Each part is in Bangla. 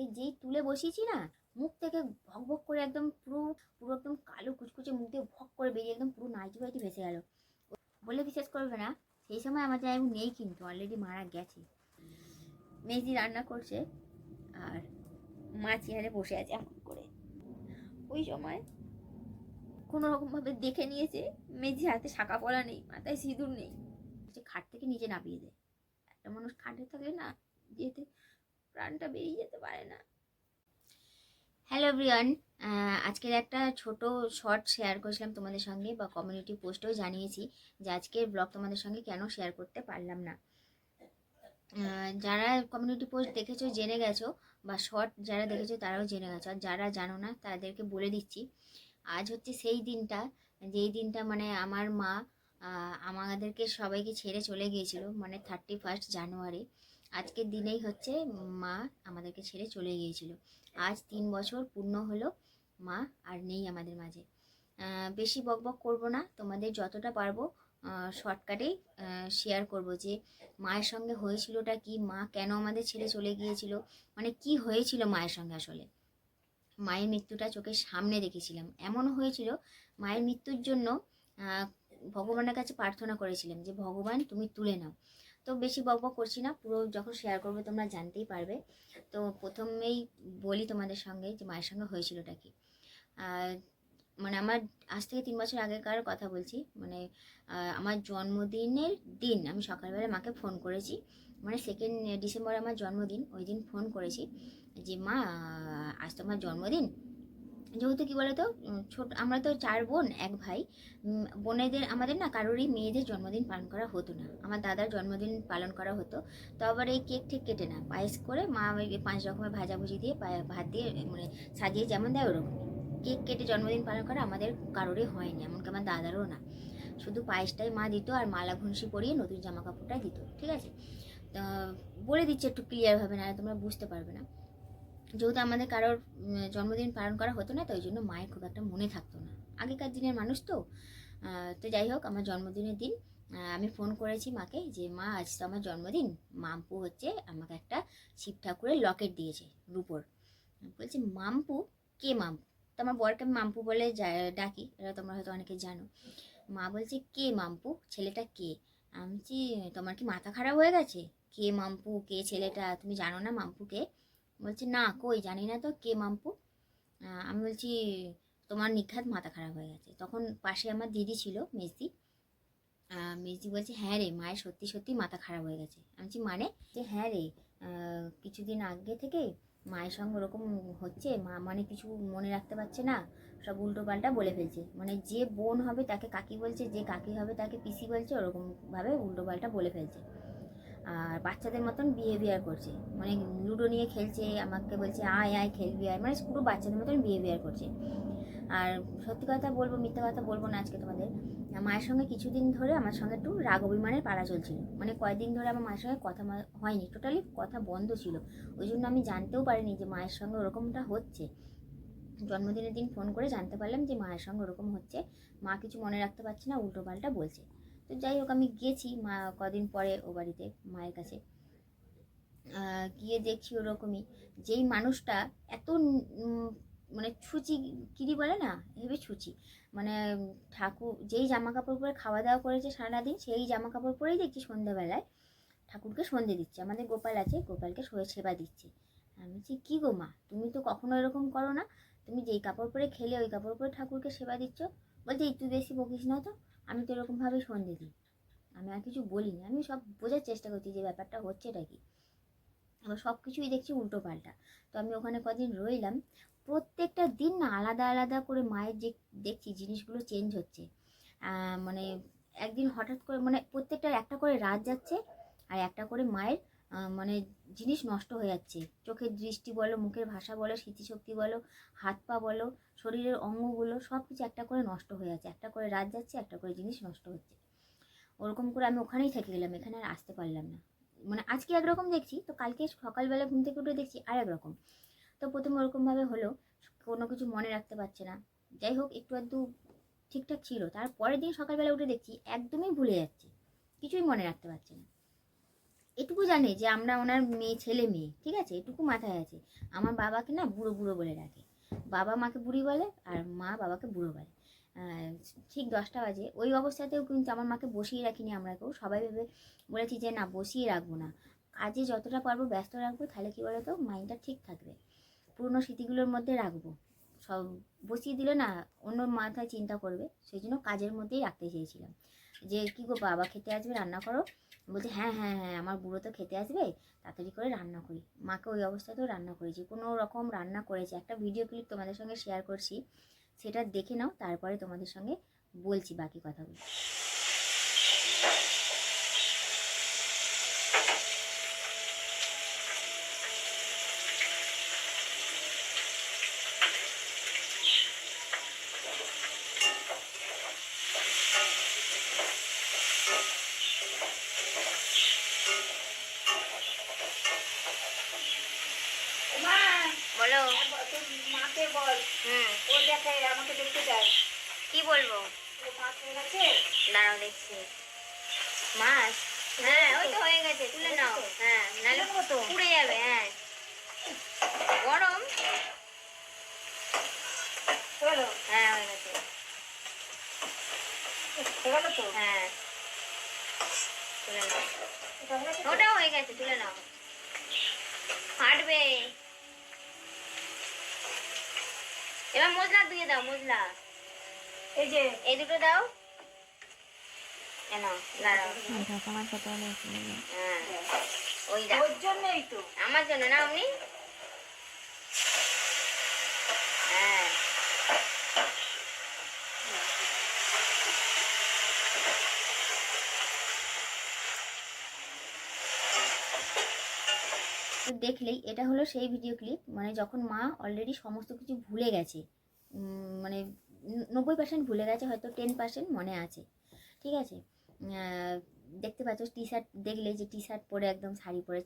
মাকে যেই তুলে বসিয়েছি না, মুখ থেকে ভক ভক করে একদম পুরো পুরো একদম কালো কুচকুচে মুখ দিয়ে ভক করে বেরিয়ে একদম পুরো নাইটি ফাইটি ভেসে গেল। বলে বিশ্বাস করবে না, সেই সময় আমার জামাইবাবু নেই কিন্তু অলরেডি মারা গেছে। মেজি রান্না করছে আর মা চেয়ারে বসে আছে এমন করে। ওই সময় কোনো রকমভাবে দেখে নিয়েছে মেজি হাতে শাঁকা পলা নেই, মাথায় সিঁদুর নেই। সে খাট থেকে নিচে নামিয়ে দেয়। একটা মানুষ খাটে থাকলে না, যেতে প্রাণটা বেরিয়ে যেতে পারে না। হ্যালো ব্রিয়ান আজকের একটা ছোট শর্ট শেয়ার করেছিলাম তোমাদের সঙ্গে বা কমিউনিটি পোস্টেও জানিয়েছি যে আজকের ব্লগ তোমাদের সঙ্গে কেন শেয়ার করতে পারলাম না। যারা কমিউনিটি পোস্ট দেখেছ, জেনে গেছো বা শর্ট যারা দেখেছ তারাও জেনে গেছো। আর যারা জানো না, তাদেরকে বলে দিচ্ছি, আজ হচ্ছে সেই দিনটা, যেই দিনটা মানে আমার মা আমাদেরকে সবাইকে ছেড়ে চলে গিয়েছিল মানে থার্টি ফার্স্ট জানুয়ারি আজকের দিনেই হচ্ছে মা আমাদেরকে ছেড়ে চলে গিয়েছিল। আজ তিন বছর পূর্ণ হলো মা আর নেই আমাদের মাঝে। বেশি বকবক করব না, তোমাদের যতটা পারব শর্টকাটেই শেয়ার করব যে মায়ের সঙ্গে হয়েছিলটা কি, মা কেন আমাদের ছেড়ে চলে গিয়েছিল মানে কি হয়েছিল মায়ের সঙ্গে আসলে? মায়ের মৃত্যুটা চোখের সামনে দেখেছিলাম। এমনও হয়েছিল মায়ের মৃত্যুর জন্য ভগবানের কাছে প্রার্থনা করেছিলাম যে, ভগবান, তুমি তুলে নাও। তো বেশি বকবক করছি না, পুরো যখন শেয়ার করবে তোমরা জানতেই পারবে। তো প্রথমেই বলি তোমাদের সঙ্গে যে মায়ের সঙ্গে হয়েছিলটা কি। মানে আমার আজ থেকে তিন বছর আগেকার কথা বলছি মানে আমার জন্মদিনের দিন আমি সকালবেলা মাকে ফোন করেছি মানে সেকেন্ড ডিসেম্বর আমার জন্মদিন, ওই দিন ফোন করেছি যে, মা আজ তো আমার জন্মদিন? যেহেতু কী বলতো ছোট, আমরা তো চার বোন, এক ভাই বোনেদের, আমাদের না কারোরই মেয়েদের জন্মদিন পালন করা হতো না। আমার দাদার জন্মদিন পালন করা হতো। তো আবার এই কেক ঠিক কেটে না, পায়েস করে মা ওই পাঁচ রকমের ভাজাভুজি দিয়ে ভাত দিয়ে মানে সাজিয়ে যেমন দেয় ওরকম কেক কেটে জন্মদিন পালন করা আমাদের কারোরই হয়নি, এমনকি আমার দাদারও না। শুধু পায়েসটাই মা দিত আর মালা ঘুষি পরিয়ে নতুন জামা কাপড়টাই দিত, ঠিক আছে? তো বলে দিচ্ছে একটু ক্লিয়ারভাবে না তোমরা বুঝতে পারবে না। যেহেতু আমাদের কারোর জন্মদিন পালন করা হতো না তো ওই জন্য মায়ের খুব একটা মনে থাকতো না। আগেকার দিনের মানুষ তো তো যাই হোক, আমার জন্মদিনের দিন আমি ফোন করেছি মাকে যে, মা, আজ তো আমার জন্মদিন। মাম্পু হচ্ছে আমাকে একটা শিব ঠাকুরের লকেট দিয়েছে রূপোর। বলছে, মাম্পু? কে মাম্পু? তো আমার বরকে মাম্পু বলে ডাকি এটা তোমরা হয়তো অনেকে জানো। মা বলছে, কে মাম্পু? ছেলেটা কে? আমি তোমার কি মাথা খারাপ হয়ে গেছে? কে মাম্পু? কে ছেলেটা? তুমি জানো না মাম্পু কে বলছে না কই? জানি না তো কে মাম্পু? আমি বলছি তোমার নিঘাত মাথা খারাপ হয়ে গেছে। তখন পাশে আমার দিদি ছিল আহ, মেজদি বলছে হ্যাঁ রে মায়ের সত্যি সত্যি মাথা খারাপ হয়ে গেছে। আমি বলছি মানে? যে হ্যাঁ রে কিছুদিন আগে থেকে মায়ের সঙ্গে ওরকম হচ্ছে মা মানে কিছু মনে রাখতে পারছে না সব উল্টো পাল্টা বলে ফেলছে। মানে যে বোন হবে তাকে কাকি বলছে যে কাকি হবে তাকে পিসি বলছে ওরকমভাবে উল্টো পাল্টা বলে ফেলছে। আর বাচ্চাদের মতন বিহেভিয়ার করছে। মানে লুডো নিয়ে খেলছে, আমাকে বলছে, আয় আয়, খেলবি, আয়। মানে পুরো বাচ্চাদের মতন বিহেভিয়ার করছে। আর সত্যি কথা বলব, মিথ্যা কথা বলব না আজকে তোমাদের। মায়ের সঙ্গে কিছুদিন ধরে আমার সঙ্গে একটু রাগ অভিমানের পাড়া চলছিল। মানে কয়েকদিন ধরে আমার মায়ের সঙ্গে কথা হয়নি টোটালি কথা বন্ধ ছিল। ওই জন্য আমি জানতেও পারিনি যে মায়ের সঙ্গে ওরকমটা হচ্ছে। জন্মদিনের দিন ফোন করে জানতে পারলাম যে মায়ের সঙ্গে ওরকম হচ্ছে। মা কিছু মনে রাখতে পারছে না উল্টো পাল্টা বলছে। তো যাই হোক, আমি গেছি মা কদিন পরে ও বাড়িতে, মায়ের কাছে। গিয়ে দেখছি ওরকমই। যেই মানুষটা এত মানে ছুচি কিরি বলে না? হেবি ছুচি। মানে ঠাকুর, যেই জামা কাপড় পরে খাওয়া দাওয়া করেছে সারাদিন, সেই জামা কাপড় পরেই দেখছি সন্ধ্যাবেলায় ঠাকুরকে সন্ধে দিচ্ছে। আমাদের গোপাল আছে, গোপালকে সেবা দিচ্ছে। আমি বলছি, কী গো মা, তুমি তো কখনো এরকম করো না। তুমি যেই কাপড় পরে খেলে, ওই কাপড় পরে ঠাকুরকে সেবা দিচ্ছ? বলছে, একটু বেশি বকিস না তো। আমি তো এরকমভাবেই সন্ধে দিই আমি আর কিছু বলিনি। আমি সব বোঝার চেষ্টা করছি যে ব্যাপারটা হচ্ছেটা কি। এবার সব কিছুই দেখছি উল্টো পাল্টা। তো আমি ওখানে কদিন রইলাম। প্রত্যেকটা দিন না আলাদা আলাদা করে মায়ের যে দেখছি জিনিসগুলো চেঞ্জ হচ্ছে। মানে একদিন হঠাৎ করে মানে প্রত্যেকটার একটা করে রাত যাচ্ছে আর একটা করে মায়ের মানে জিনিস নষ্ট হয়ে যাচ্ছে। চোখের দৃষ্টি বলো, মুখের ভাষা বলো, স্মৃতিশক্তি বলো, হাত পা বলো, শরীরের অঙ্গগুলো সব কিছু একটা করে নষ্ট হয়ে যাচ্ছে। একটা করে রাত যাচ্ছে, একটা করে জিনিস নষ্ট হচ্ছে। ওরকম করে আমি ওখানেই থেকে গেলাম, এখানে আর আসতে পারলাম না। মানে আজকে একরকম দেখছি, তো কালকে সকালবেলা ঘুম থেকে উঠে দেখছি আর একরকম। তো প্রথমে ওরকমভাবে হলো, কোনো কিছু মনে রাখতে পারছে না। যাই হোক, একটু আধটু ঠিকঠাক ছিল। তার পরের দিন সকালবেলা উঠে দেখছি, একদমই ভুলে যাচ্ছে। কিছুই মনে রাখতে পারছে না। এটুকু জানে যে আমরা ওনার মেয়ে, ছেলে মেয়ে, ঠিক আছে? এটুকু মাথায় আছে। আমার বাবাকে না বুড়ো বুড়ো বলে ডাকে। বাবা মাকে বুড়ি বলে আর মা বাবাকে বুড়ো বলে। ঠিক দশটা বাজে। ওই অবস্থাতেও কিন্তু আমার মাকে বসিয়ে রাখিনি আমরা কেউ। সবাই ভেবে বলেছি যে না, বসিয়ে রাখব না। কাজে যতটা পারব ব্যস্ত রাখব, তাহলে কী বলতো? মাইন্ডটা ঠিক থাকবে। পুরনো স্মৃতিগুলোর মধ্যে রাখব। সব বসিয়ে দিলে না অন্য মাথায় চিন্তা করবে। সেই জন্য কাজের মধ্যেই রাখতে চেয়েছিলাম। যে, কী গো বাবা, খেতে আসবে রান্না করো? বলছে হ্যাঁ হ্যাঁ হ্যাঁ আমার বুড়ো তো খেতে আসবে, তাড়াতাড়ি করে রান্না করি। মাকে ওই অবস্থাতেও রান্না করেছি কোনো রকম রান্না করেছি। একটা ভিডিও ক্লিপ তোমাদের সঙ্গে শেয়ার করছি, সেটা দেখে নাও, তারপরে তোমাদের সঙ্গে বলছি বাকি কথাগুলো মা বলো তোর মাকে বল। হুম ও দেখে আমাকে দেখতে দেয় কি বলব? ও মাছ হয়ে গেছে? দাঁড়াও দেখছি। মাছ? হ্যাঁ ওই তো হয়ে গেছে তুলে নাও। হ্যাঁ নাহলে তুলে নেব তো। পুড়ে যাবে হ্যাঁ। গরম? হ্যাঁ হয়ে গেছে। হয়ে হ্যাঁ। তুলে নাও। হয়ে? ওটাও হয়ে গেছে তুলে নাও। ফাটবে। এবার মশলা দিয়ে দাও মশলা এই যে। এই দুটো দাও। দাঁড়াও। হ্যাঁ ওই দাও। ওর জন্যই তো। আমার জন্য না আপনি হ্যাঁ তো দেখলেই এটা হলো সেই ভিডিও ক্লিপ মানে যখন মা অলরেডি সমস্ত কিছু ভুলে গেছে মানে নব্বই পার্সেন্ট ভুলে গেছে, হয়তো টেন পার্সেন্ট মনে আছে, ঠিক আছে? দেখতে পাচ্ছ টি শার্ট দেখলে যে টি শার্ট পরে একদম শাড়ি পরে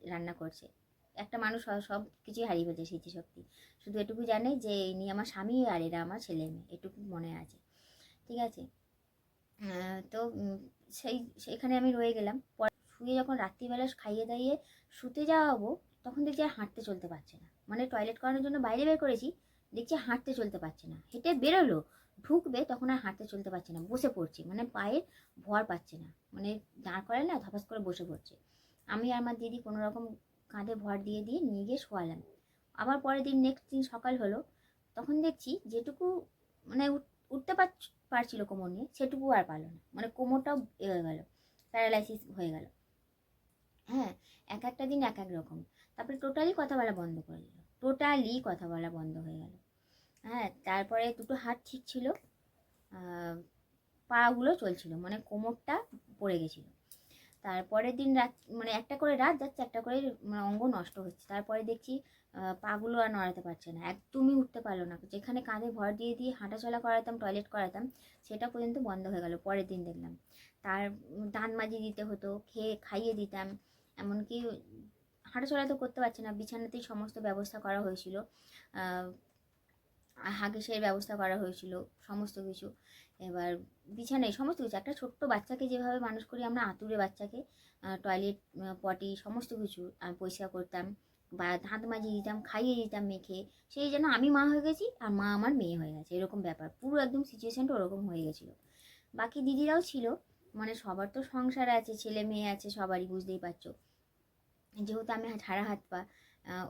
রান্না করছে। একটা মানুষ সব- কিছুই হারিয়ে ফেলছে স্মৃতিশক্তি শুধু এটুকু জানে যে ইনি আমার স্বামী আর এরা আমার ছেলে মেয়ে, এটুকু মনে আছে, ঠিক আছে? তো সেই সেখানে আমি রয়ে গেলাম। শুয়ে যখন রাত্রিবেলা খাইয়ে দাইয়ে শুতে যাওয়াবো, তখন দেখছি আর হাঁটতে চলতে পারছে না। মানে টয়লেট করানোর জন্য বাইরে বের করেছি, দেখছি হাঁটতে চলতে পারছে না। হেঁটে বেরোলো, ঢুকবে, তখন আর হাঁটতে চলতে পারছে না। বসে পড়ছে মানে পায়ে ভর পাচ্ছে না। মানে দাঁড় করে না, ধপাস করে বসে পড়ছে। আমি আর আমার দিদি কোনো রকম কাঁধে ভর দিয়ে দিয়ে নিয়ে গিয়ে শোয়ালাম। আবার পরের দিন নেক্সট দিন সকাল হলো, তখন দেখছি যেটুকু মানে উঠ- উঠতে পারছ- পারছিল কোমর নিয়ে, সেটুকু আর পারল না। মানে কোমরটাও হয়ে গেল প্যারালাইসিস হয়ে গেল। হ্যাঁ এক একটা দিন এক এক রকম। তারপরে টোটালি কথা বলা বন্ধ করে দিল। টোটালি কথা বলা বন্ধ হয়ে গেল। হ্যাঁ তারপরে দুটো হাত ঠিক ছিল। পাগুলো চলছিল মানে কোমরটা পড়ে গেছিল। তারপরের দিন রাত মানে একটা করে রাত যাচ্ছে, একটা করে মানে অঙ্গ নষ্ট হচ্ছে। তারপরে দেখছি পাগুলো আর নড়াতে পারছে না, একদমই উঠতে পারল না। যেখানে কাঁধে ভর দিয়ে দিয়ে হাঁটাচলা করাতাম টয়লেট করাতাম, সেটা পর্যন্ত বন্ধ হয়ে গেল। পরের দিন দেখলাম। তার দাঁত মাজিয়ে দিতে হতো, খেয়ে, খাইয়ে দিতাম। এমনকি হাঁটাচলা তো করতে পারছে না। বিছানাতেই সমস্ত ব্যবস্থা করা হয়েছিল। হাগিসের ব্যবস্থা করা হয়েছিল, সমস্ত কিছু। এবার বিছানায় সমস্ত কিছু, একটা ছোট্ট বাচ্চাকে যেভাবে মানুষ করি আমরা আতুরে বাচ্চাকে টয়লেট পটি সমস্ত কিছু পরিষ্কার করতাম বা দাঁত মাজিয়ে দিতাম, খাইয়ে দিতাম মেখে। সেই যেন আমি মা হয়ে গেছি আর মা আমার মেয়ে হয়ে গেছে, এরকম ব্যাপার। পুরো একদম সিচুয়েশানটা ওরকম হয়ে গেছিল। বাকি দিদিরাও ছিল মানে সবার তো সংসার আছে, ছেলে মেয়ে আছে, সবারই, বুঝতেই পারছ। যেহেতু আমি ছাড়া হাত পা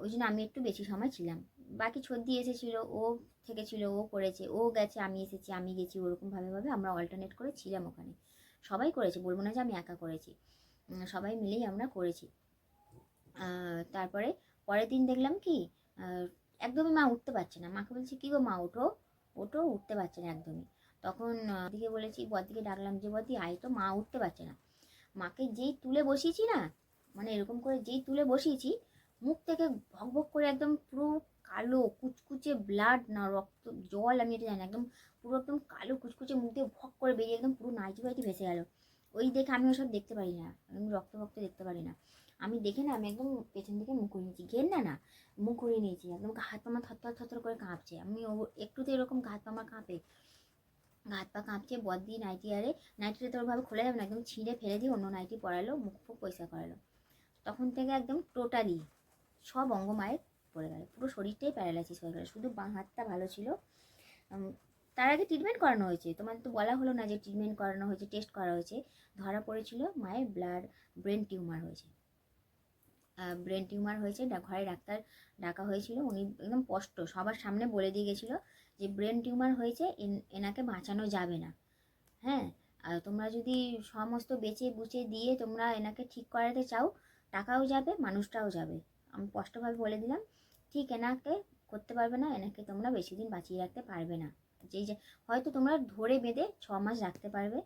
ওই জন্য আমি একটু বেশি সময় ছিলাম। বাকি ছদ্দি এসেছিল, ও থেকেছিল, ও করেছে, ও গেছে, আমি এসেছি, আমি গেছি, ওরকমভাবে ভাবে আমরা অল্টারনেট করে ছিলাম ওখানে। সবাই করেছে, বলব না যে আমি একা করেছি। সবাই মিলেই আমরা করেছি। তারপরে পরের দিন দেখলাম কি একদমই মা উঠতে পারছে না। মাকে বলছি, কী গো মা, ওঠো ওঠো, উঠতে পারছে না একদমই। তখন দিকে বলেছি, বদিকে ডাকলাম যে, বদি, আয় তো, মা উঠতে পারছে না। মাকে যেই তুলে বসিয়েছি না মানে এরকম করে যেই তুলে বসিয়েছি, মুখ থেকে ভক ভক করে একদম পুরো কালো, কুচকুচে ব্লাড না, রক্ত, জল আমি এটা জানি একদম পুরো একদম কালো, কুচকুচে মুখ দিয়ে ভক করে বেরিয়ে একদম পুরো নাইটি ফাইটি ভেসে গেল। ওই দেখে আমি ওসব দেখতে পারি না আমি রক্ত ভক্ত দেখতে পারি না। আমি দেখে না, আমি একদম পেছন দিকে মুখ করে নিয়েছি, ঘের না না, মুখ করে নিয়েছি, একদম হাত পা আমার থরথর থরথর করে কাঁপছে। আমি ও- একটুতে এরকম হাত পা আমার কাঁপে হাত পা কাঁপছে বদ্দি নাইটি আরে, নাইটিটা তো ওভাবে খোলা যাবে না, একদম ছিঁড়ে ফেলে দিয়ে অন্য নাইটি পরালো, মুখ ফুক পয়সা করালো। তখন থেকে একদম টোটালি সব অঙ্গ মায়ের পড়ে গেল। পুরো শরীরটাই প্যারালাইসিস হয়ে গেল। শুধু বাঁ হাতটা ভালো ছিল। তার আগে ট্রিটমেন্ট করানো হয়েছে। তোমার তো বলা হলো না যে ট্রিটমেন্ট করানো হয়েছে টেস্ট করা হয়েছে। ধরা পড়েছিল মায়ের ব্লাড ব্রেন টিউমার হয়েছে। ব্রেন টিউমার হয়েছে। ঘরে ডাক্তার ডাকা হয়েছিল। উনি একদম স্পষ্ট, সবার সামনে বলে দিয়ে গেছিল যে ব্রেন টিউমার হয়েছে, এন- এনাকে বাঁচানো যাবে না। হ্যাঁ? আর তোমরা যদি সমস্ত বেচে বুচে দিয়ে তোমরা এনাকে ঠিক করাতে চাও টাকাও যাবে, মানুষটাও যাবে। আমি স্পষ্টভাবে বলে দিলাম, ঠিক এনাকে করতে পারবে না, এনাকে তোমরা বেশি দিন বাঁচিয়ে রাখতে পারবে না। যেই যে, হয়তো তোমরা ধরে বেঁধে ছ মাস রাখতে পারবে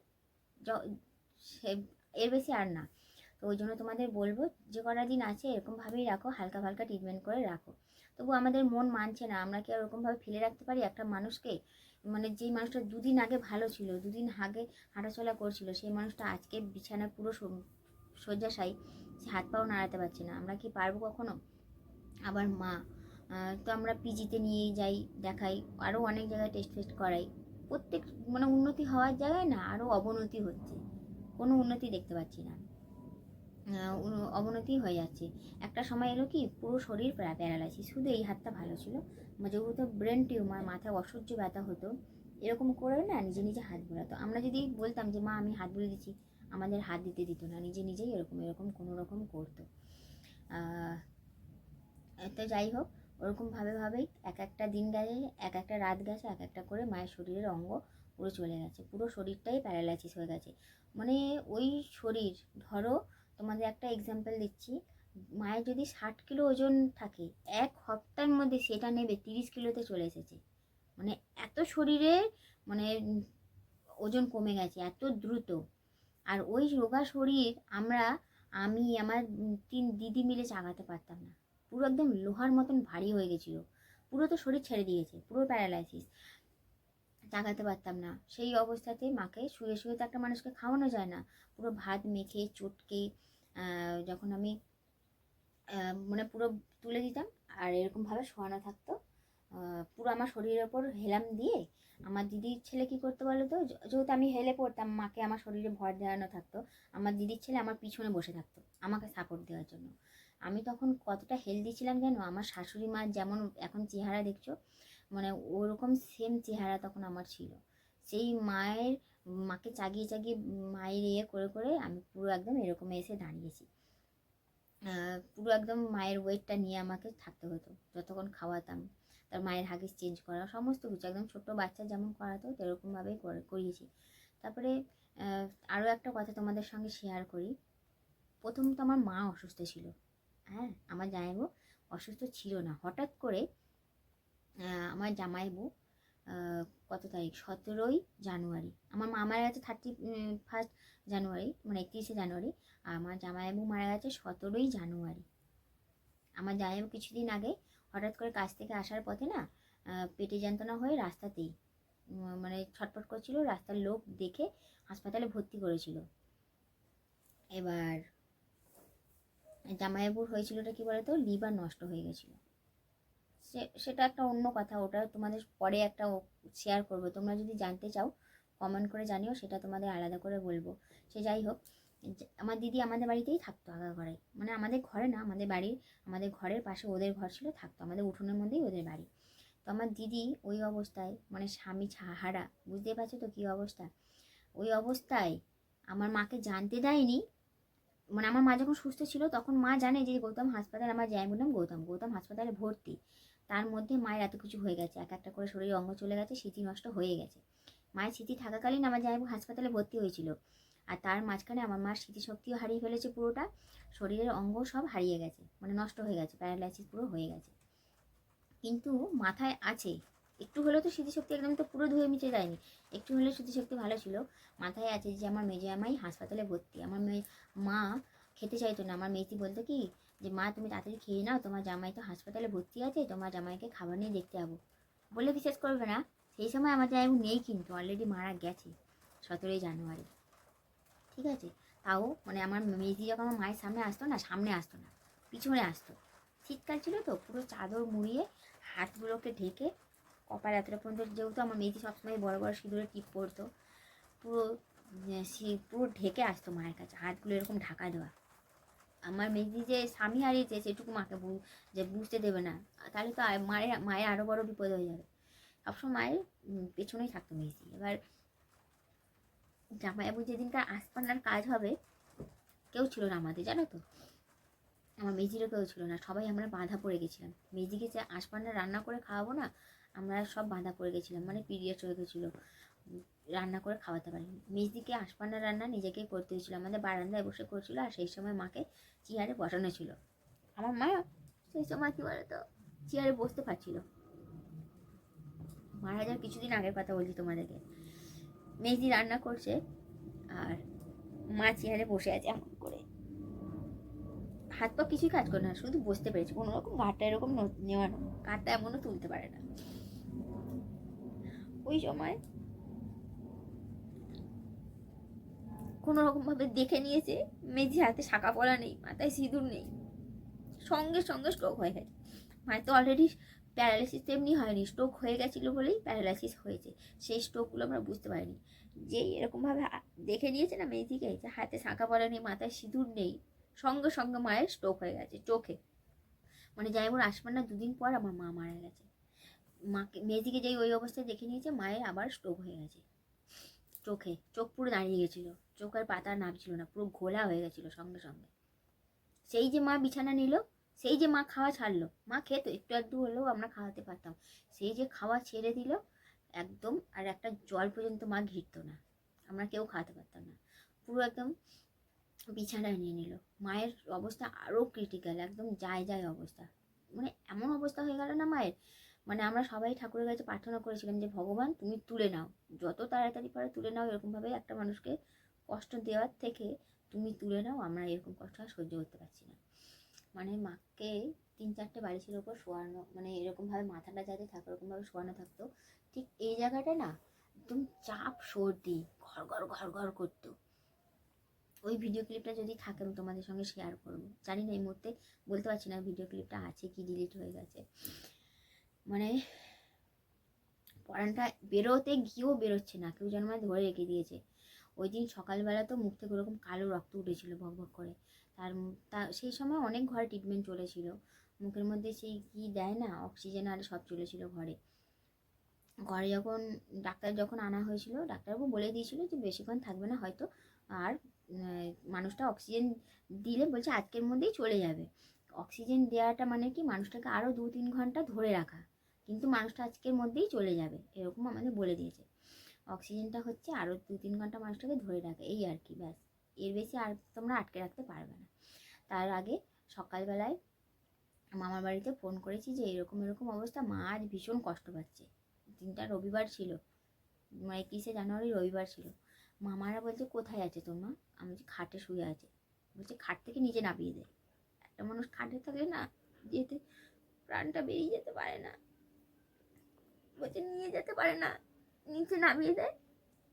এর বেশি আর না। তো ওই জন্য তোমাদের বলব, যে কটা দিন আছে এরকমভাবেই রাখো, হালকা হালকা ট্রিটমেন্ট করে রাখো। তবু আমাদের মন মানছে না, আমরা কি আর ওরকমভাবে ফেলে রাখতে পারি একটা মানুষকে? মানে যেই মানুষটা দুদিন আগে ভালো ছিল, দুদিন আগে হাঁটাচলা করছিল, সেই মানুষটা আজকে বিছানায় পুরো শয্যাশায়ী। হাত পাও নাড়াতে পারছে না। আমরা কি পারব কখনো? আবার মা তো আমরা পিজিতে নিয়েই যাই, দেখাই। আরও অনেক জায়গায় টেস্ট ফেস্ট করাই। প্রত্যেক মানে উন্নতি হওয়ার জায়গায় না আরও অবনতি হচ্ছে। কোনো উন্নতি দেখতে পাচ্ছি না। অবনতি হয়ে যাচ্ছে। একটা সময় এলো কি, পুরো শরীর প্যারালাইসিস শুধু এই হাতটা ভালো ছিল। মানে যেহেতু ব্রেন টিউমার মাথায় অসহ্য ব্যথা হতো, এরকম করে না নিজে নিজে হাত বোলাতো। আমরা যদি বলতাম যে, মা, আমি হাত বুলে দিচ্ছি। আমাদের হাত দিতে দিত না। নিজে নিজেই এরকম এরকম কোনো রকম করতো। তো যাই হোক, ওরকম ভাবে ভাবেই এক একটা দিন গেছে এক একটা রাত গেছে, এক একটা করে মায়ের শরীরের অঙ্গ পুরো চলে গেছে। পুরো শরীরটাই প্যারালাইসিস হয়ে গেছে। মানে ওই শরীর, ধরো তোমাদের একটা এক্সাম্পল দিচ্ছি। মায়ের যদি ষাট কিলো ওজন থাকে, এক সপ্তাহের মধ্যে সেটা নেবে, তিরিশ কিলোতে চলে এসেছে। মানে এত শরীরে মানে ওজন কমে গেছে, এত দ্রুত। আর ওই রোগা শরীর আমরা, আমি, আমার তিন দিদি মিলে চাগাতে পারতাম না। পুরো একদম লোহার মতন ভারী হয়ে গেছিল। পুরো তো শরীর ছেড়ে দিয়েছে, পুরো প্যারালাইসিস চাগাতে পারতাম না। সেই অবস্থাতে মাকে শুয়ে শুয়ে তো একটা মানুষকে খাওয়ানো যায় না। পুরো ভাত মেখে, চটকে যখন আমি মানে পুরো তুলে দিতাম। আর এরকমভাবে শোয়ানো থাকতো। পুরো আমার শরীরের ওপর হেলাম দিয়ে আমার দিদির ছেলে কি করতে বলো তো? যেহেতু আমি হেলে পড়তাম, মাকে আমার শরীরে ভর দেওয়ানো থাকতো, আমার দিদির ছেলে আমার পিছনে বসে থাকতো আমাকে সাপোর্ট দেওয়ার জন্য। আমি তখন কতটা হেলদি ছিলাম জানো? আমার শাশুড়ি মা যেমন এখন চেহারা দেখছ মানে ওরকম সেম চেহারা তখন আমার ছিল। সেই মায়ের, মাকে চাগিয়ে চাগিয়ে মায়ের ইয়ে করে করে আমি পুরো একদম এরকম এসে দাঁড়িয়েছি। পুরো একদম মায়ের ওয়েটটা নিয়ে আমাকে থাকতে হতো, যতক্ষণ খাওয়াতাম। তার মায়ের হাগিস চেঞ্জ করা, সমস্ত কিছু। একদম ছোট্ট বাচ্চা যেমন করাতো সেরকমভাবেই করে, করিয়েছি। তারপরে আরও একটা কথা তোমাদের সঙ্গে শেয়ার করি। প্রথম তো আমার মা অসুস্থ ছিল। হ্যাঁ আমার জামাইবু অসুস্থ ছিল না। হঠাৎ করে আমার জামাইবু কত তারিখ? সতেরোই জানুয়ারি। আমার মা মারা গেছে থার্টি ফার্স্ট জানুয়ারি মানে একত্রিশে জানুয়ারি। আর আমার জামাইবাবু মারা গেছে সতেরোই জানুয়ারি। আমার জামাইবাবু কিছুদিন আগে হঠাৎ করে কাজ থেকে আসার পথে না পেটে যন্ত্রণা হয়ে রাস্তাতেই মানে ছটফট করছিল, রাস্তার লোক দেখে হাসপাতালে ভর্তি করেছিল। এবার জামাইবাবুর হয়েছিলটা কি বলতো, লিভার নষ্ট হয়ে গেছিল। সে, সেটা একটা অন্য কথা, ওটা তোমাদের পরে একটা শেয়ার করব। তোমরা যদি জানতে চাও কমেন্ট করে জানিও, সেটা তোমাদের আলাদা করে বলব। সে যাই হোক আমার দিদি আমাদের বাড়িতেই থাকতো আগা ঘরে। মানে আমাদের ঘরে না, আমাদের বাড়ির আমাদের ঘরের পাশে ওদের ঘর ছিল, থাকতো। আমাদের উঠোনের মধ্যেই ওদের বাড়ি। তো আমার দিদি ওই অবস্থায় মানে স্বামী ছাহারা বুঝতে পারছ তো কী অবস্থা? ওই অবস্থায় আমার মাকে জানতে দেয়নি। মানে আমার মা যখন সুস্থ ছিল, তখন মা জানে যে গৌতম হাসপাতাল আমার যাই বললাম গৌতম। গৌতম হাসপাতালে ভর্তি। তার মধ্যে মায়ের এত কিছু হয়ে গেছে। এক একটা করে শরীরে অঙ্গ চলে গেছে, স্মৃতি নষ্ট হয়ে গেছে। মায়ের স্মৃতি থাকাকালীন আমার জামাইবাবু হাসপাতালে ভর্তি হয়েছিল। আর তার মাঝখানে আমার মার স্মৃতিশক্তিও হারিয়ে ফেলেছে পুরোটা। শরীরের অঙ্গ সব হারিয়ে গেছে মানে নষ্ট হয়ে গেছে প্যারালাইসিস পুরো হয়ে গেছে। কিন্তু মাথায় আছে, একটু হলেও তো স্মৃতিশক্তি একদম তো পুরো ধুয়ে মিটে যায়নি। একটু হলেও স্মৃতিশক্তি ভালো ছিল। মাথায় আছে যে আমার মেজে জামাই হাসপাতালে ভর্তি। আমার মেয়ে মা খেতে চাইতো না। আমার মেয়েটি বলতো কি, যে মা, তুমি তাড়াতাড়ি খেয়ে নাও, তোমার জামাই তো হাসপাতালে ভর্তি আছে, তোমার জামাইকে খাবার নিয়ে দেখতে যাব। বলে বিশ্বাস করবে না। সেই সময় আমার জামাইবাবু নেই কিন্তু অলরেডি মারা গেছে, সতেরোই জানুয়ারি। ঠিক আছে? তাও মানে আমার মেয়েটি যখন আমার মায়ের সামনে আসতো না, সামনে আসতো না, পিছনে আসতো। শীতকাল ছিল তো, পুরো চাদর মুড়িয়ে হাতগুলোকে ঢেকে কপাল এতটা পর্যন্ত যেহেতু আমার মেয়েটি সবসময় বড় বড় সিঁদুরে টিপ পরতো পুরো পুরো ঢেকে আসতো মায়ের কাছে, হাতগুলো এরকম ঢাকা দেওয়া। আমার মেয়েটি যে স্বামী হারিয়েছে সেটুকু মাকে যে বুঝতে দেবে না, তাহলে তো মায়ের মায়ের আরও বড় বিপদ হয়ে যাবে। সবসময় মায়ের পেছনেই থাকতো মেয়েটি। এবার জামাইবাবু যেদিনকার আসপান্নার কাজ হবে, কেউ ছিল না আমাদের, জানো তো? আমার মেজিরও কেউ ছিল না, সবাই আমরা বাঁধা পড়ে গেছিলাম। মেজিকে যে আশপান্না রান্না করে খাওয়াবো না, আমরা সব বাঁধা পড়ে গেছিলাম মানে পিরিয়ড হয়ে গেছিল রান্না করে খাওয়াতে পারিনি মেজদিকে আশপান্না রান্না নিজেকেই করতে হয়েছিল আমাদের বারান্দায় বসে করছিল আর সেই সময় মাকে চেয়ারে বসানো ছিল। আমার মা, সেই সময় কী বলতো? চেয়ারে বসতে পারছিল। মারা যাওয়ার কিছুদিন আগের কথা বলছি তোমাদেরকে। মেজদি রান্না করছে আর মা চেয়ারে বসে আছে এমন করে। হাত পা কিছুই কাজ করে না, শুধু বসতে পেরেছে। কোনো রকম ঘাটটা এরকম নেওয়ানো ঘাটটা এমনও তুলতে পারে না। ওই সময় কোনো রকমভাবে দেখে নিয়েছে মেঝে হাতে শাঁকা পলা নেই, মাথায় সিঁদুর নেই, সঙ্গে সঙ্গে স্ট্রোক হয়ে গেছে। মায়ের তো অলরেডি প্যারালাইসিস তো এমনি হয়নি স্ট্রোক হয়ে গেছিল বলেই প্যারালাইসিস হয়েছে। সেই স্ট্রোকগুলো আমরা বুঝতে পারিনি। যেই এরকমভাবে দেখে নিয়েছে না মেয়েদিকে যে হাতে শাঁকা পলা নেই, মাথায় সিঁদুর নেই, সঙ্গে সঙ্গে মায়ের স্ট্রোক হয়ে গেছে চোখে। মানে যাই হোক আসবার না দুদিন পর আমার মা মারা গেছে। মাকে মেয়েদিকে যেই ওই অবস্থায় দেখে নিয়েছে, মায়ের আবার স্ট্রোক হয়ে গেছে। চোখে, চোখ পুরো দাঁড়িয়ে গেছিল। চোখের পাতা নামছিল না, পুরো ঘোলা হয়ে গেছিল সঙ্গে সঙ্গে। সেই যে মা বিছানা নিল সেই যে মা খাওয়া ছাড়লো, মা খেতো, একটু একটু হলেও আমরা খাওয়াতে পারতাম। সেই যে খাওয়া ছেড়ে দিল, একদম, আর একটা জল পর্যন্ত মা ঘিরতো না। আমরা কেউ খাওয়াতে পারতাম না। পুরো একদম বিছানায় নিয়ে নিল। মায়ের অবস্থা আরও ক্রিটিক্যাল একদম যায় যায় অবস্থা। মানে এমন অবস্থা হয়ে গেল না মায়ের? মানে আমরা সবাই ঠাকুরের কাছে প্রার্থনা করেছিলাম যে, ভগবান, তুমি তুলে নাও। যত তাড়াতাড়ি পারে তুলে নাও। এরকমভাবে একটা মানুষকে কষ্ট দেওয়ার থেকে, তুমি তুলে নাও, আমরা এরকম কষ্ট আর সহ্য করতে পারছি না। মানে মাকে তিন চারটে বালিশের ওপর শোয়ানো মানে এরকমভাবে মাথাটা যাতে থাকে, ওরকমভাবে শোয়ানো থাকতো। ঠিক এই জায়গাটা না একদম চাপ, সর্দি, ঘর ঘর ঘর ঘর করতো। ওই ভিডিও ক্লিপটা যদি থাকে, আমি তোমাদের সঙ্গে শেয়ার করব। জানি না এই মুহূর্তে, বলতে পারছি না ভিডিও ক্লিপটা আছে কি ডিলিট হয়ে গেছে। মানে পড়ানটা বেরোতে গিয়েও বেরোচ্ছে না, কেউ যেন মানে ধরে রেখে দিয়েছে। ওই দিন সকালবেলা তো মুখ থেকে ওরকম কালো রক্ত উঠেছিল ভক ভক করে। তার তা, সেই সময় অনেক ঘরে ট্রিটমেন্ট চলেছিল। মুখের মধ্যে সেই কি দেয় না অক্সিজেন আর সব চলেছিল ঘরে। ঘরে যখন, ডাক্তার যখন আনা হয়েছিল, ডাক্তারবাবু বলে দিয়েছিল যে বেশিক্ষণ থাকবে না, হয়তো আর মানুষটা অক্সিজেন দিলে বলছে আজকের মধ্যেই চলে যাবে। অক্সিজেন দেওয়াটা মানে কি, মানুষটাকে আরও দু তিন ঘণ্টা ধরে রাখা। কিন্তু মানুষটা আজকের মধ্যেই চলে যাবে, এরকম আমাদের বলে দিয়েছে। অক্সিজেনটা হচ্ছে আরও দু তিন ঘণ্টা মানুষটাকে ধরে রাখে, এই আর কি, ব্যাস। এর বেশি আর তোমরা আটকে রাখতে পারবে না। তার আগে সকালবেলায় মামার বাড়িতে ফোন করেছি যে, এরকম এরকম অবস্থা, মা আজ ভীষণ কষ্ট পাচ্ছে। দিনটা রবিবার ছিল মানে একুশে জানুয়ারি রবিবার ছিল। মামারা বলছে, কোথায় আছে মা? আমি খাটে শুয়ে আছে। বলছে, খাট থেকে নিচে নামিয়ে দে। একটা মানুষ খাটে থাকলে না, যেতে প্রাণটা বেরিয়ে যেতে পারে না। বলছে, নিয়ে যেতে পারে না, নিচে নামিয়ে দেয়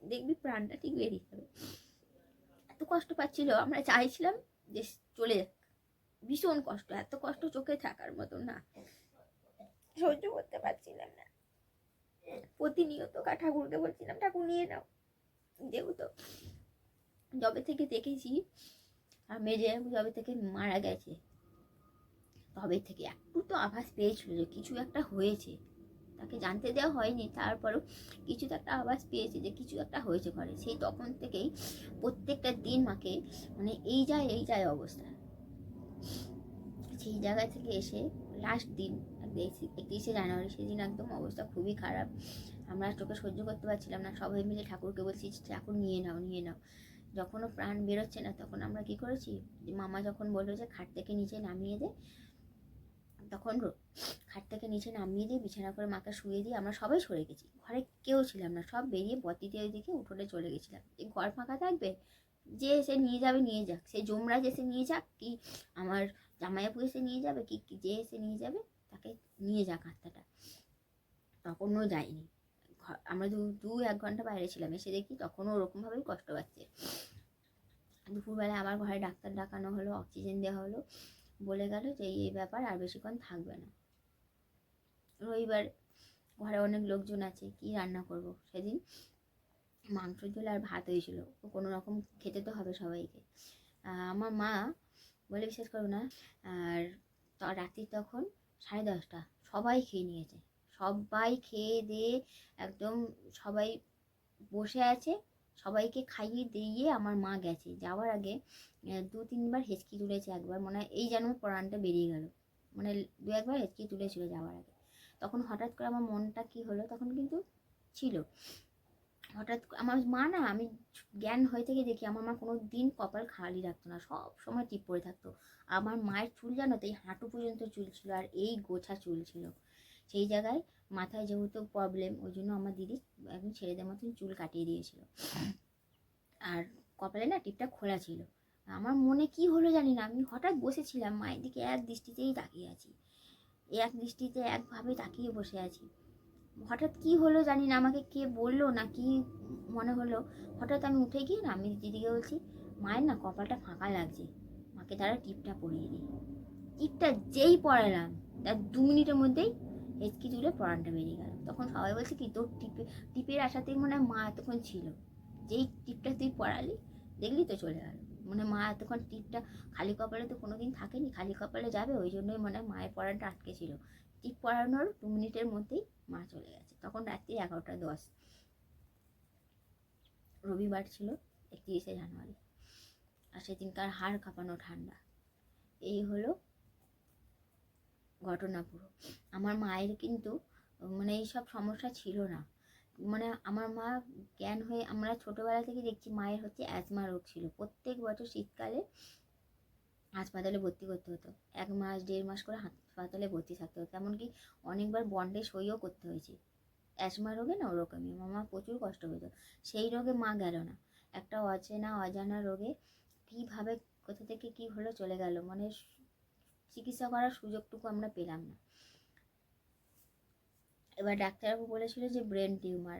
দেখবি প্রাণটা ঠিক বেরিয়ে যাবে। এত কষ্ট পাচ্ছিল, আমরা চাইছিলাম যে চলে যাক। ভীষণ কষ্ট, এত কষ্ট চোখে থাকার মতো, না। সহ্য করতে পারছিলাম না। প্রতিনিয়ত ঠাকুরকে বলছিলাম, ঠাকুর, নিয়ে নাও। যেহেতু যবে থেকে দেখেছি, আর মেজে যবে থেকে মারা গেছে, তবে থেকে একটু তো আভাস পেয়েছিল যে কিছু একটা হয়েছে। তাকে জানতে দেওয়া হয়নি, তারপরও কিছু তো একটা আওয়াজ পেয়েছে যে কিছু একটা হয়েছে ঘরে। সেই তখন থেকেই প্রত্যেকটা দিন মাকে মানে এই যায় এই যায় অবস্থা। সেই জায়গা থেকে এসে লাস্ট দিন, একত্রিশে জানুয়ারি, সেদিন একদম অবস্থা খুবই খারাপ। আমরা চোখে সহ্য করতে পারছিলাম না, সবাই মিলে ঠাকুরকে বলছি, ঠাকুর নিয়ে নাও নিয়ে নাও। যখনও প্রাণ বেরোচ্ছে না, তখন আমরা কি করেছি? মামা যখন বলল যে, খাট থেকে নিচে নামিয়ে দে। তখন খাট থেকে নিচে নামিয়ে দিয়ে বিছানা করে মাকে শুয়ে দিয়ে আমরা সবাই সরে গেছি। ঘরে কেউ ছিলাম না, সব বেরিয়ে বতিতে ওইদিকে উঠোনে চলে গেছিলাম। যে ঘর ফাঁকা থাকবে? যে এসে নিয়ে যাবে নিয়ে যাক। সে জমরাজ এসে নিয়ে যাক কি আমার জামাইয়াপু এসে নিয়ে যাবে কি যে এসে নিয়ে যাবে তাকে নিয়ে যাক আত্মাটা তখনও যায়নি। আমরা দু দু এক ঘণ্টা বাইরে ছিলাম। এসে দেখি তখনও ওরকমভাবেই কষ্ট পাচ্ছে। দুপুরবেলা আবার ঘরে ডাক্তার ডাকানো হলো, অক্সিজেন দেওয়া হলো। বলে গেল যে এই ব্যাপার আর বেশিক্ষণ থাকবে না। রবিবার ঘরে অনেক লোকজন আছে, কি রান্না করব? সেদিন মাংস ঝোল আর ভাত হয়েছিল। কোনো রকম খেতে তো হবে সবাইকে। আমার মা বলে, বিশ্বাস করো না, আর রাত্রি তখন সাড়ে দশটা সবাই খেয়ে নিয়েছে। সবাই খেয়ে দিয়ে একদম সবাই বসে আছে, সবাইকে খাইয়ে দিয়ে আমার মা গেছে। যাওয়ার আগে দু তিনবার হেঁচকি তুলেছে একবার। মনে হয় এই যেন পরানটা বেরিয়ে গেল। মানে দু একবার হেঁচকি তুলেছিল যাওয়ার আগে। তখন হঠাৎ করে আমার মনটা কি হলো তখন কিন্তু ছিল। হঠাৎ আমার মা না, আমি জ্ঞান হয়ে থেকে দেখি আমার মা কোনো দিন কপাল খালি রাখতো না, সব সময় টিপ পড়ে থাকতো। আমার মায়ের চুল জানো তো, এই হাঁটু পর্যন্ত চুল ছিল আর এই গোছা চুল ছিল। সেই জায়গায় মাথায় যেহেতু প্রবলেম ওই জন্য আমার দিদি একদম ছেলেদের মতন চুল কাটিয়ে দিয়েছিল। আর কপালে না টিপটা খোলা ছিল। আমার মনে কি হলো জানি না, আমি হঠাৎ বসেছিলাম, মায়ের দিকে এক দৃষ্টিতেই তাকিয়ে আছি। এক দৃষ্টিতে একভাবে তাকিয়ে বসে আছি। হঠাৎ কি হলো জানি না, আমাকে কে বলল না কি মনে হলো। হঠাৎ আমি উঠে গিয়ে না, আমি দিদিকে বলছি, মায়ের না কপালটা ফাঁকা লাগছে। মাকে তারা টিপটা পরিয়ে দিই টিপটা যেই পড়ালাম তার দু মিনিটের মধ্যেই হেঁচকি তুলে পড়ানটা বেরিয়ে গেল। তখন সবাই বলছে, কি তোর টিপে, টিপের আশাতেই মনে হয় মা এতক্ষণ ছিল। যেই টিপটা তুই পড়ালি দেখলি তো চলে গেল। মানে মা এতক্ষণ টিপটা খালি কপালে তো কোনো দিন থাকেনি, খালি কপালে যাবে, ওই জন্যই মনে মায়ের পড়ানটা আটকে ছিল। টিপ পড়ানোর দু মিনিটের মধ্যেই মা চলে গেছে। তখন রাত্রি এগারোটা দশ। রবিবার ছিল একত্রিশে জানুয়ারি। আর সেদিনকার হাড় কাঁপানো ঠান্ডা। এই হলো ঘটনা পুরো। আমার মায়ের কিন্তু মানে এইসব সমস্যা ছিল না। মানে আমার মা জ্ঞান হয়ে আমরা ছোটোবেলা থেকে দেখছি মায়ের হচ্ছে অ্যাজমা রোগ ছিল। প্রত্যেক বছর শীতকালে হাসপাতালে ভর্তি করতে হতো। এক মাস, দেড় মাস করে হাসপাতালে ভর্তি থাকতে হতো। এমনকি অনেকবার বন্ডে সইও করতে হয়েছে। অ্যাজমা রোগে না ওরকমই। মামা প্রচুর কষ্ট পেত। সেই রোগে মা গেল না। একটা অচেনা, অজানা রোগে কীভাবে, কোথা থেকে কী হলো চলে গেল। মানে চিকিৎসা করার সুযোগটুকু আমরা পেলাম না। এবার ডাক্তারবাবু বলেছিল যে ব্রেন টিউমার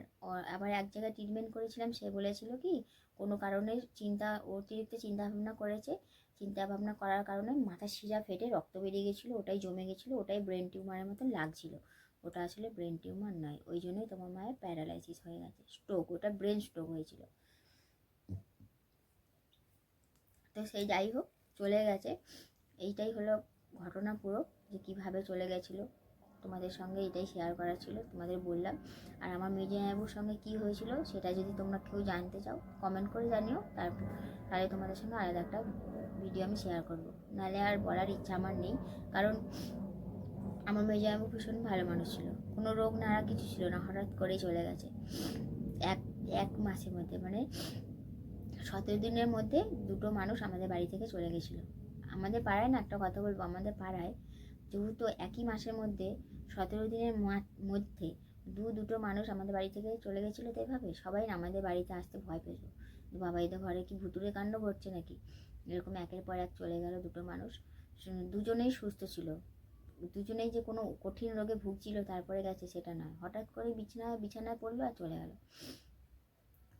আবার এক জায়গায় ট্রিটমেন্ট করেছিলাম, সে বলেছিল কি, কোনো কারণে চিন্তা, অতিরিক্ত চিন্তা ভাবনা করেছে চিন্তা ভাবনা করার কারণে মাথার শিরা ফেটে রক্ত বেরিয়ে গেছিল, ওটাই জমে গেছিল, ওটাই ব্রেন টিউমারের মতন লাগছিল। ওটা আসলে ব্রেন টিউমার নয়, ওই জন্যই তোমার মায়ের প্যারালাইসিস হয়ে গেছে স্ট্রোক ওটা ব্রেন স্ট্রোক হয়েছিল। তো সেই যাই হোক, চলে গেছে, এইটাই হলো ঘটনা পুরো, যে কীভাবে চলে গেছিল। তোমাদের সঙ্গে এটাই শেয়ার করা ছিল, তোমাদের বললাম। আর আমার মেজিয়াবুর সঙ্গে কি হয়েছিল সেটা যদি তোমরা কেউ জানতে চাও কমেন্ট করে জানিও। তারপর, তাহলে তোমাদের সঙ্গে আলাদা একটা ভিডিও আমি শেয়ার করব। নাহলে আর বলার ইচ্ছা আমার নেই, কারণ আমার মেজিয়াবু ভীষণ ভালো মানুষ ছিল। কোনো রোগ নাড়া কিছু ছিল না, হঠাৎ করেই চলে গেছে। এক এক মাসের মধ্যে মানে সতেরো দিনের মধ্যে দুটো মানুষ আমাদের বাড়ি থেকে চলে গেছিল। আমাদের পাড়ায় না একটা কথা বলব, আমাদের পাড়ায় যেহেতু একই মাসের মধ্যে সতেরো দিনের মধ্যে দু, দুটো মানুষ আমাদের বাড়ি থেকে চলে গেছিল তো এভাবে? সবাই আমাদের বাড়িতে আসতে ভয় পেত বাবা এদের ঘরে কি ভুতুরে কাণ্ড ঘটছে নাকি? এরকম একের পর এক চলে গেল দুটো মানুষ। দুজনেই সুস্থ ছিল। দুজনেই যে কোনো কঠিন রোগে ভুগছিল, তারপরে গেছে সেটা নয়। হঠাৎ করে বিছানায় বিছানায় পড়ল আর চলে গেল।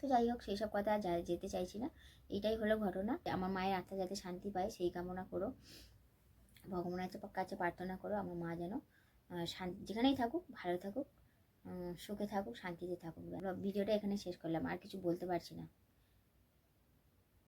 তো যাই হোক, সেই সব কথা আর যেতে চাইছি না। এইটাই হলো ঘটনা। আমার মায়ের আত্মা যাতে শান্তি পায়, সেই কামনা করো। ভগবানের কাছে- প্রার্থনা করো, আমার মা যেন শান্তি যেখানেই থাকুক, ভালো থাকুক সুখে থাকুক, শান্তিতে থাকুক। ভিডিওটা এখানে শেষ করলাম, আর কিছু বলতে পারছি না।